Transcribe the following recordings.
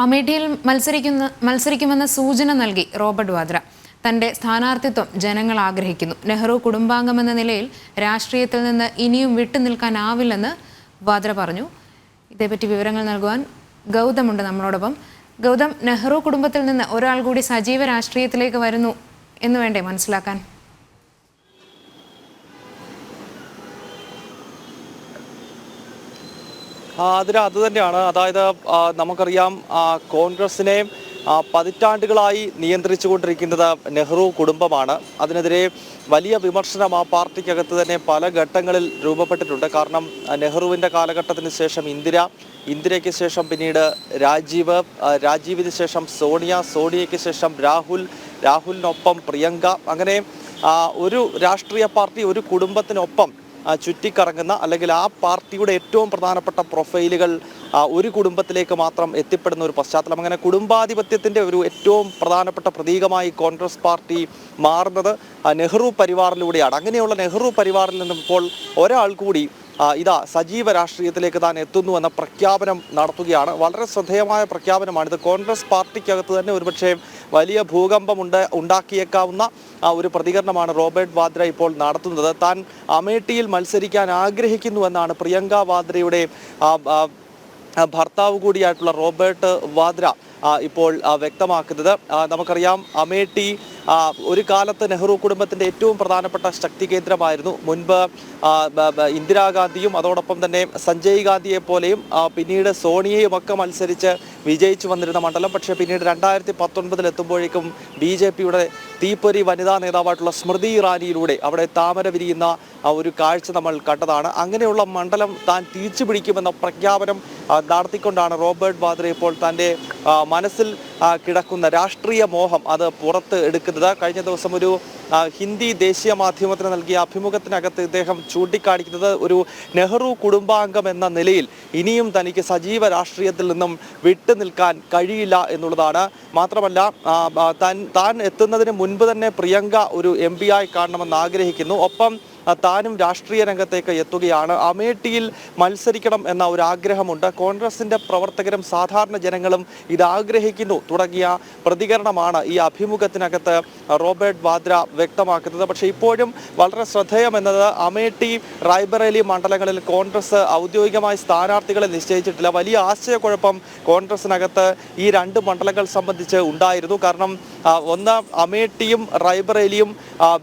അമേഠിയിൽ മത്സരിക്കുന്ന മത്സരിക്കുമെന്ന സൂചന നൽകി റോബർട്ട് വാദ്ര. തന്റെ സ്ഥാനാർത്ഥിത്വം ജനങ്ങൾ ആഗ്രഹിക്കുന്നു. നെഹ്റു കുടുംബാംഗം എന്ന നിലയിൽ രാഷ്ട്രീയത്തിൽ നിന്ന് ഇനിയും വിട്ടുനിൽക്കാനാവില്ലെന്ന് വാദ്ര പറഞ്ഞു. ഇതേപ്പറ്റി വിവരങ്ങൾ നൽകുവാൻ ഗൗതമുണ്ട് നമ്മളോടൊപ്പം. ഗൗതം നെഹ്റു കുടുംബത്തിൽ നിന്ന് ഒരാൾ കൂടി സജീവ രാഷ്ട്രീയത്തിലേക്ക് വരുന്നു എന്ന് വേണ്ടേ മനസ്സിലാക്കാൻ? അതിന് അത് തന്നെയാണ്. അതായത് നമുക്കറിയാം കോൺഗ്രസിനെ പതിറ്റാണ്ടുകളായി നിയന്ത്രിച്ചുകൊണ്ടിരിക്കുന്നത് നെഹ്റു കുടുംബമാണ്. അതിനെതിരെ വലിയ വിമർശനം ആ പാർട്ടിക്കകത്ത് തന്നെ പല ഘട്ടങ്ങളിൽ രൂപപ്പെട്ടിട്ടുണ്ട്. കാരണം നെഹ്റുവിന്റെ കാലഘട്ടത്തിന് ശേഷം ഇന്ദിര ഇന്ദിരയ്ക്ക് ശേഷം പിന്നീട് രാജീവ് രാജീവിന് ശേഷം സോണിയ സോണിയയ്ക്ക് ശേഷം രാഹുൽ രാഹുലിനൊപ്പം പ്രിയങ്ക. അങ്ങനെ ഒരു രാഷ്ട്രീയ പാർട്ടി ഒരു കുടുംബത്തിനൊപ്പം ചുറ്റിക്കറങ്ങുന്ന അല്ലെങ്കിൽ ആ പാർട്ടിയുടെ ഏറ്റവും പ്രധാനപ്പെട്ട പ്രൊഫൈലുകൾ ഒരു കുടുംബത്തിലേക്ക് മാത്രം എത്തിപ്പെടുന്ന ഒരു പശ്ചാത്തലം. അങ്ങനെ കുടുംബാധിപത്യത്തിന്റെ ഒരു ഏറ്റവും പ്രധാനപ്പെട്ട പ്രതീകമായി കോൺഗ്രസ് പാർട്ടി മാറുന്നത് നെഹ്റു പരിവാറിലൂടെയാണ്. അങ്ങനെയുള്ള നെഹ്റു പരിവാറിൽ നിന്നും ഇപ്പോൾ ഒരാൾ കൂടി ഇതാ സജീവ രാഷ്ട്രീയത്തിലേക്ക് താൻ എത്തുന്നു എന്ന പ്രഖ്യാപനം നടത്തുകയാണ്. വളരെ ശ്രദ്ധേയമായ പ്രഖ്യാപനമാണ് ഇത് കോൺഗ്രസ് പാർട്ടിക്കകത്ത് തന്നെ ഒരുപക്ഷെ വലിയ ഭൂകമ്പം ഉണ്ട് ഉണ്ടാക്കിയേക്കാവുന്ന ഒരു പ്രതികരണമാണ് റോബർട്ട് വാദ്ര ഇപ്പോൾ നടത്തുന്നത്. താൻ അമേഠിയിൽ മത്സരിക്കാൻ ആഗ്രഹിക്കുന്നു എന്നാണ് പ്രിയങ്ക വാദ്രയുടെ ഭർത്താവ് കൂടിയായിട്ടുള്ള റോബർട്ട് വാദ്ര ഇപ്പോൾ വ്യക്തമാക്കുന്നത്. നമുക്കറിയാം അമേഠി ഒരു കാലത്ത് നെഹ്റു കുടുംബത്തിന്റെ ഏറ്റവും പ്രധാനപ്പെട്ട ശക്തി കേന്ദ്രമായിരുന്നു. മുൻപ് ഇന്ദിരാഗാന്ധിയും അതോടൊപ്പം തന്നെ സഞ്ജയ് ഗാന്ധിയെ പോലെയും പിന്നീട് സോണിയയും ഒക്കെ മത്സരിച്ച് വിജയിച്ചു വന്നിരുന്ന മണ്ഡലം. പക്ഷേ പിന്നീട് രണ്ടായിരത്തി പത്തൊൻപതിൽ എത്തുമ്പോഴേക്കും ബി ജെ പിയുടെ തീപ്പൊരി വനിതാ നേതാവായിട്ടുള്ള സ്മൃതി ഇറാനിയിലൂടെ അവിടെ താമര വിരിയുന്ന ഒരു കാഴ്ച നമ്മൾ കണ്ടതാണ്. അങ്ങനെയുള്ള മണ്ഡലം താൻ തിരിച്ചു പിടിക്കുമെന്ന പ്രഖ്യാപനം നടത്തിക്കൊണ്ടാണ് റോബർട്ട് വാദ്ര ഇപ്പോൾ തന്റെ മനസ്സിൽ കിടക്കുന്ന രാഷ്ട്രീയ മോഹം അത് പുറത്ത് എടുക്കുന്നത്. കഴിഞ്ഞ ദിവസം ഒരു ഹിന്ദി ദേശീയ മാധ്യമത്തിന് നൽകിയ അഭിമുഖത്തിനകത്ത് ഇദ്ദേഹം ചൂണ്ടിക്കാണിക്കുന്നത് ഒരു നെഹ്റു കുടുംബാംഗം എന്ന നിലയിൽ ഇനിയും തനിക്ക് സജീവ രാഷ്ട്രീയത്തിൽ നിന്നും വിട്ടു നിൽക്കാൻ കഴിയില്ല എന്നുള്ളതാണ്. മാത്രമല്ല താൻ താൻ എത്തുന്നതിന് മുൻപ് തന്നെ പ്രിയങ്ക ഒരു എം ആയി കാണണമെന്ന് ആഗ്രഹിക്കുന്നു. ഒപ്പം താനും രാഷ്ട്രീയ രംഗത്തേക്ക് എത്തുകയാണ്. അമേഠിയിൽ മത്സരിക്കണം എന്ന ഒരു ആഗ്രഹമുണ്ട്. കോൺഗ്രസിന്റെ പ്രവർത്തകരും സാധാരണ ജനങ്ങളും ഇത് ആഗ്രഹിക്കുന്നു. തുടങ്ങിയ പ്രതികരണമാണ് ഈ അഭിമുഖത്തിനകത്ത് റോബർട്ട് വാദ്ര വ്യക്തമാക്കുന്നത്. പക്ഷെ ഇപ്പോഴും വളരെ ശ്രദ്ധേയമെന്നത് അമേഠി റായ്ബറേലി മണ്ഡലങ്ങളിൽ കോൺഗ്രസ് ഔദ്യോഗികമായി സ്ഥാനാർത്ഥികളെ നിശ്ചയിച്ചിട്ടില്ല. വലിയ ആശയക്കുഴപ്പം കോൺഗ്രസിനകത്ത് ഈ രണ്ട് മണ്ഡലങ്ങൾ സംബന്ധിച്ച് ഉണ്ടായിരുന്നു. കാരണം ഒന്ന് അമേഠിയും റായ്ബറേലിയും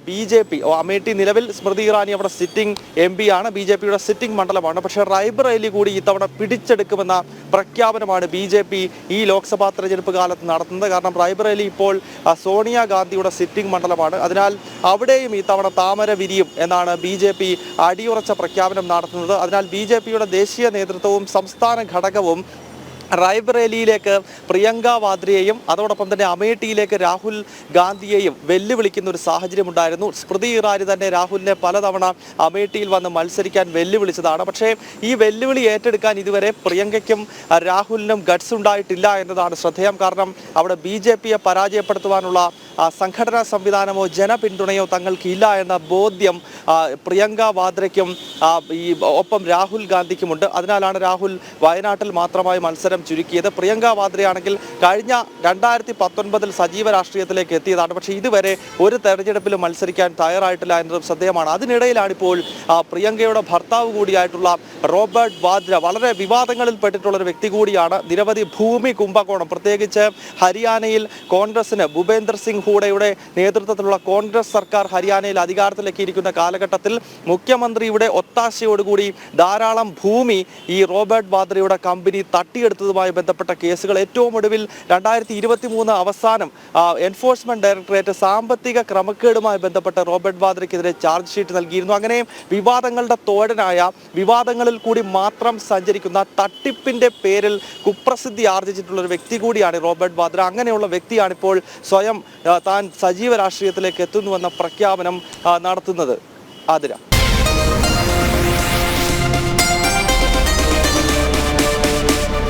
ബി ജെ പി അമേഠി നിലവിൽ സ്മൃതി അവിടെ സിറ്റിംഗ് എം പി ആണ്. ബി ജെ പിയുടെ സിറ്റിംഗ് മണ്ഡലമാണ്. പക്ഷേ റായ്ബറേലി കൂടി ഇത്തവണ പിടിച്ചെടുക്കുമെന്ന പ്രഖ്യാപനമാണ് ബി ജെ പി ഈ ലോക്സഭാ തെരഞ്ഞെടുപ്പ് കാലത്ത് നടത്തുന്നത്. കാരണം റായ്ബറേലി ഇപ്പോൾ സോണിയ ഗാന്ധിയുടെ സിറ്റിംഗ് മണ്ഡലമാണ്. അതിനാൽ അവിടെയും ഇത്തവണ താമര വിരിയും എന്നാണ് ബി ജെ പി അടിയുറച്ച പ്രഖ്യാപനം നടത്തുന്നത്. അതിനാൽ ബി ജെ പിയുടെ ദേശീയ നേതൃത്വവും സംസ്ഥാന ഘടകവും റായ്ബറേലിയിലേക്ക് പ്രിയങ്ക വാദ്രയെയും അതോടൊപ്പം തന്നെ അമേഠിയിലേക്ക് രാഹുൽ ഗാന്ധിയെയും വെല്ലുവിളിക്കുന്ന ഒരു സാഹചര്യം ഉണ്ടായിരുന്നു സ്മൃതി ഇറാനി തന്നെ രാഹുലിനെ പലതവണ അമേഠിയിൽ വന്ന് മത്സരിക്കാൻ വെല്ലുവിളിച്ചതാണ്. പക്ഷേ ഈ വെല്ലുവിളി ഏറ്റെടുക്കാൻ ഇതുവരെ പ്രിയങ്കയ്ക്കും രാഹുലിനും ഗഡ്സ് ഉണ്ടായിട്ടില്ല എന്നതാണ് ശ്രദ്ധേയം. കാരണം അവിടെ ബി ജെ പിയെ പരാജയപ്പെടുത്തുവാനുള്ള സംഘടനാ സംവിധാനമോ ജനപിന്തുണയോ തങ്ങൾക്ക് ഇല്ല എന്ന ബോധ്യം പ്രിയങ്ക വാദ്രയ്ക്കും ഈ ഒപ്പം രാഹുൽ ഗാന്ധിക്കുമുണ്ട്. അതിനാലാണ് രാഹുൽ വയനാട്ടിൽ മാത്രമായി മത്സരം ചുരുക്കിയത്. പ്രിയങ്ക വാദ്രയാണെങ്കിൽ കഴിഞ്ഞ രണ്ടായിരത്തി പത്തൊൻപതിൽ സജീവ രാഷ്ട്രീയത്തിലേക്ക് എത്തിയതാണ്. പക്ഷേ ഇതുവരെ ഒരു തെരഞ്ഞെടുപ്പിലും മത്സരിക്കാൻ തയ്യാറായിട്ടില്ല എന്നതും ശ്രദ്ധേയമാണ്. അതിനിടയിലാണ് ഇപ്പോൾ പ്രിയങ്കയുടെ ഭർത്താവ് കൂടിയായിട്ടുള്ള റോബർട്ട് വാദ്ര വളരെ വിവാദങ്ങളിൽ പെട്ടിട്ടുള്ള ഒരു വ്യക്തി കൂടിയാണ്. നിരവധി ഭൂമി കുംഭകോണം പ്രത്യേകിച്ച് ഹരിയാനയിൽ കോൺഗ്രസിന് ഭൂപേന്ദർ സിംഗ് ഹൂഡയുടെ നേതൃത്വത്തിലുള്ള കോൺഗ്രസ് സർക്കാർ ഹരിയാനയിൽ അധികാരത്തിലെത്തിയിരിക്കുന്ന കാലഘട്ടത്തിൽ മുഖ്യമന്ത്രിയുടെ ഒത്താശയോടുകൂടി ധാരാളം ഭൂമി ഈ റോബർട്ട് വാദ്രയുടെ കമ്പനി തട്ടിയെടുത്തതുമായി ബന്ധപ്പെട്ട കേസുകൾ ഏറ്റവും ഒടുവിൽ രണ്ടായിരത്തി ഇരുപത്തി മൂന്ന് അവസാനം എൻഫോഴ്സ്മെന്റ് ഡയറക്ടറേറ്റ് സാമ്പത്തിക ക്രമക്കേടുമായി ബന്ധപ്പെട്ട റോബർട്ട് വാദ്രയ്ക്കെതിരെ ചാർജ് ഷീറ്റ് നൽകിയിരുന്നു. അങ്ങനെ വിവാദങ്ങളുടെ തോഴനായ വിവാദങ്ങളിൽ കൂടി മാത്രം സഞ്ചരിക്കുന്ന തട്ടിപ്പിന്റെ പേരിൽ കുപ്രസിദ്ധി ആർജിച്ചിട്ടുള്ള ഒരു വ്യക്തി കൂടിയാണ് റോബർട്ട് വാദ്ര. അങ്ങനെയുള്ള വ്യക്തിയാണ് ഇപ്പോൾ സ്വയം താൻ സജീവ രാഷ്ട്രീയത്തിലേക്ക് എത്തുന്നുവെന്ന പ്രഖ്യാപനം നടത്തുന്നത്. ആതിര.